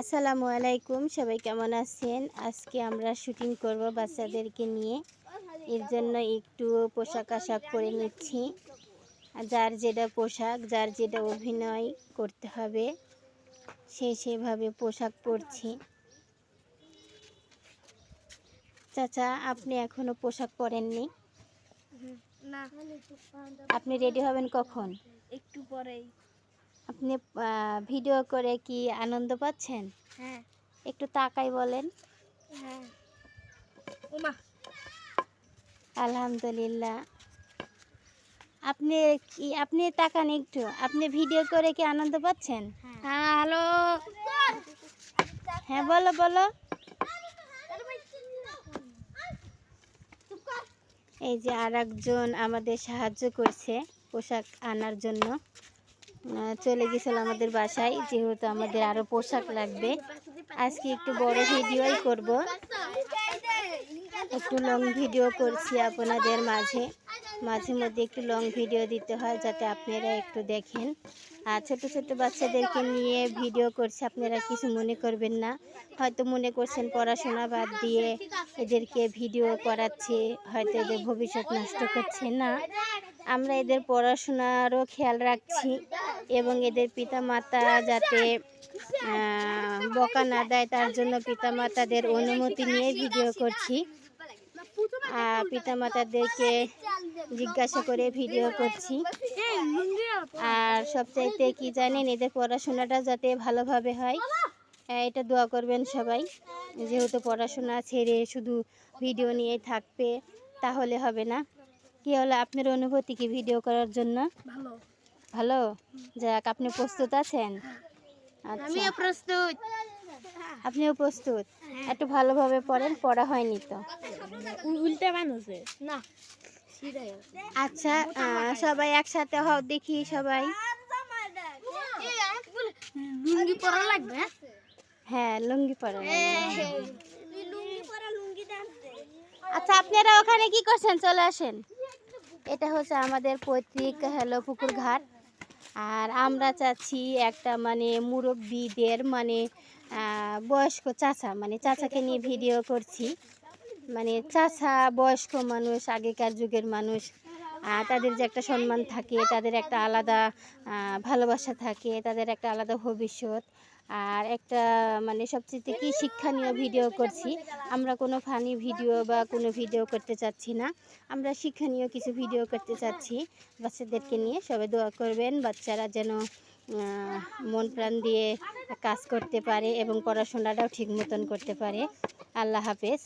আসসালামু আলাইকুম সবাই কেমন আছেন? আজকে আমরা শুটিং করব বাচ্চাদেরকে নিয়ে। এর জন্য একটু পোশাক আশাক করে নিচ্ছি। যার যেটা পোশাক যার যেটা অভিনয় করতে হবে সে সেভাবে পোশাক পরছি। চাচা আপনি এখনও পোশাক পরেননি? না। আপনি রেডি হবেন কখন? একটু পরেই। আপনি ভিডিও করে কি আনন্দ পাচ্ছেন? হ্যাঁ। একটু তাকাই বলেন। হ্যাঁ। ওমা আলহামদুলিল্লাহ। আপনি কি আপনি তাকান একটু। আপনি ভিডিও করে কি আনন্দ পাচ্ছেন? হ্যাঁ। হ্যালো। হ্যাঁ বলো বলো। এই যে আর আমাদের সাহায্য করছে পোশাক আনার জন্য। চলে গেছিল আমাদের বাসায়, যেহেতু আমাদের আরও পোশাক লাগবে। আজকে একটু বড় ভিডিওই করব। একটু লং ভিডিও করছি আপনাদের মাঝে। মাঝে মধ্যে একটু লং ভিডিও দিতে হয় যাতে আপনারা একটু দেখেন। আর ছোটো ছোটো বাচ্চাদেরকে নিয়ে ভিডিও করছি, আপনারা কিছু মনে করবেন না। হয়তো মনে করছেন পড়াশোনা বাদ দিয়ে এদেরকে ভিডিও করাচ্ছে, হয়তো এদের ভবিষ্যৎ নষ্ট করছে, না। আমরা এদের পড়াশোনারও খেয়াল রাখছি এবং এদের পিতামাতা যাতে বকা না দেয়, তার জন্য পিতামাতাদের অনুমতি নিয়ে ভিডিও করছি। পিতামাতাদেরকে জিজ্ঞাসা করে ভিডিও করছি। আর সবচাইতে কি জানেন, এদের পড়াশোনাটা যাতে ভালোভাবে হয় এটা দোয়া করবেন সবাই। যেহেতু পড়াশোনা ছেড়ে শুধু ভিডিও নিয়ে থাকবে, তাহলে হবে না। কি হলো আপনার অনুভূতি কি ভিডিও করার জন্য? ভালো। ভালো? যাক আপনি প্রস্তুত আছেন? আচ্ছা। আমিও প্রস্তুত। আপনিও প্রস্তুত? একটু ভালোভাবে পড়েন পড়া হয়নি তো। উল্টা বানাচ্ছে না। আচ্ছা সবাই একসাথে হও দেখি সবাই। লুঙ্গি পরা লাগবে হ্যাঁ? লুঙ্গি পরা হ্যাঁ? আচ্ছা আপনারা ওখানে কি করছেন? চলে আসেন। এটা হচ্ছে আমাদের পৈতৃক হলো পুকুর ঘাট। আর আমরা চাচ্ছি একটা মানে মুরব্বীদের মানে বয়স্ক চাচা মানে চাচাকে নিয়ে ভিডিও করছি। মানে চাচা বয়স্ক মানুষ, আগেকার যুগের মানুষ তাদের যে একটা সম্মান থাকে, তাদের একটা আলাদা ভালোবাসা থাকে, তাদের একটা আলাদা ভবিষ্যৎ। আর একটা মানে সবচেয়ে কি শিক্ষণীয় ভিডিও করছি, আমরা কোনো ফানি ভিডিও বা কোনো ভিডিও করতে চাচ্ছি না। আমরা শিক্ষণীয় কিছু ভিডিও করতে চাচ্ছি, বাচ্চাদেরকে নিয়ে সবাই দোয়া করবেন, বাচ্চারা যেন মন প্রাণ দিয়ে কাজ করতে পারে এবং পড়াশোনাটাও ঠিক মতন করতে পারে। আল্লাহ হাফেজ।